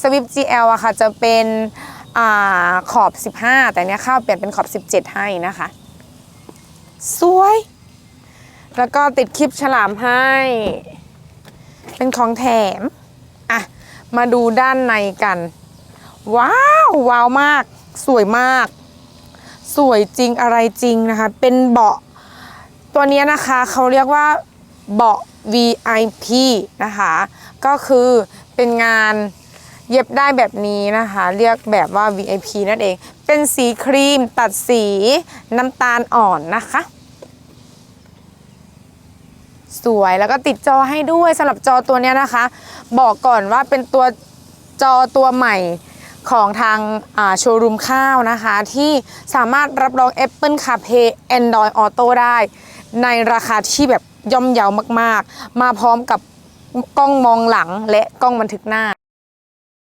Swift GL อะค่ะจะเป็นอขอบ 15 แต่เนี้ยข้าวเปลี่ยนเป็นขอบ 17 ให้นะคะ สวย แล้วก็ติดคลิปฉลามให้ เป็นของแถม อะ มาดูด้านในกัน ว้าว ว้าวมาก สวยมาก สวยจริงอะไรจริงนะคะ เป็นเบาะ ตัวเนี้ยนะคะเขาเรียกว่าเบาะ VIP นะคะ ก็คือเป็นงาน เย็บได้แบบนี้นะคะ เรียกแบบว่า VIP นั่นเอง เป็นสีครีมตัดสีน้ำตาลอ่อนนะคะ สวยแล้วก็ติดจอให้ด้วยสำหรับจอตัวนี้นะคะ บอกก่อนว่าเป็นตัวจอตัวใหม่ของทางโชว์รูมข้าวนะคะ ที่สามารถรับรอง Apple CarPlay Android Auto ได้ ในราคาที่แบบย่อมเยาวมาก ๆ มาพร้อมกับกล้องมองหลังและกล้องบันทึกหน้า